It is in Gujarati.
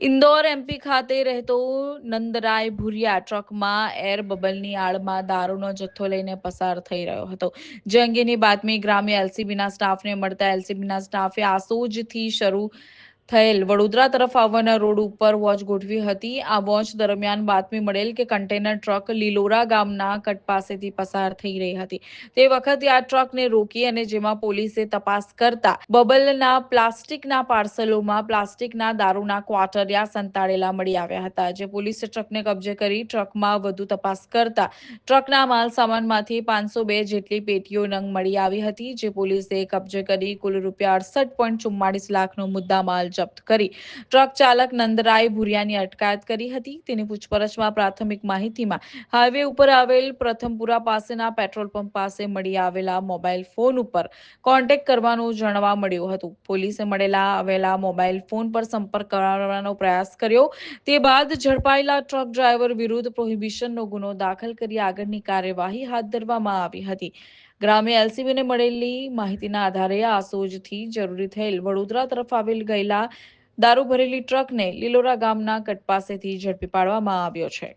ઇન્દોર એમપી ખાતે રહેતો નંદરાય ભુરિયા ટ્રકમાં એર બબલની આડમાં દારૂનો જથ્થો લઈને પસાર થઈ રહ્યો હતો. જે અંગેની બાતમી ગ્રામ્ય એલસીબીના સ્ટાફને મળતા એલસીબીના સ્ટાફે આસોજથી શરૂ થયેલ. વડોદરા તરફ આવવાના રોડ ઉપર વોચ ગોઠવી હતી. આ વોચ દરમિયાન બાતમી મળેલ કે કન્ટેનર ટ્રક લીલોરા ગામના કટ પાસેથી પસાર થઈ રહી હતી. તે વખતે આ ટ્રકને રોકી અને જેમાં પોલીસે તપાસ કરતા બબલના પ્લાસ્ટિકના પાર્સલોમાં પ્લાસ્ટિકના દારૂના ક્વાટરિયા સંતાડેલા મળી આવ્યા હતા, જે પોલીસે ટ્રકને કબજે કરી ટ્રકમાં વધુ તપાસ કરતા ટ્રકના માલ સામાનમાંથી પાંચસો બે જેટલી પેટીઓ નંગ મળી આવી હતી, જે પોલીસે કબજે કરી કુલ રૂપિયા અડસઠ પોઈન્ટ ચુમ્માળીસ લાખનો મુદ્દા માલ જપ્ત કરી. ટ્રક ચાલક નંદરાય ભુરિયાની અટકાયત કરી હતી. તેની પૂછપરછમાં પ્રાથમિક માહિતીમાં હાઈવે ઉપર આવેલ પ્રથમપુરા પાસેના પેટ્રોલ પંપ પાસે મળી આવેલા મોબાઈલ ફોન ઉપર કોન્ટેક્ટ કરવાનું જાણવા મળ્યું હતું. પોલીસે મળેલા આવેલા મોબાઈલ ફોન પર સંપર્ક કરવાનો પ્રયાસ કર્યો. તે બાદ ઝડપાયેલા ટ્રક ડ્રાઈવર વિરુદ્ધ પ્રોહિબિશનનો ગુનો દાખલ કરી આગળની કાર્યવાહી હાથ ધરવામાં આવી હતી. ગ્રામ્ય એલસીબીને મળેલી માહિતીના આધારે આસોજથી જરૂરી થયેલ વડોદરા તરફ આવેલ ગયેલા દારૂ ભરેલી ટ્રકને લીલોરા ગામના કટ પાસેથી ઝડપી પાડવામાં આવ્યો છે.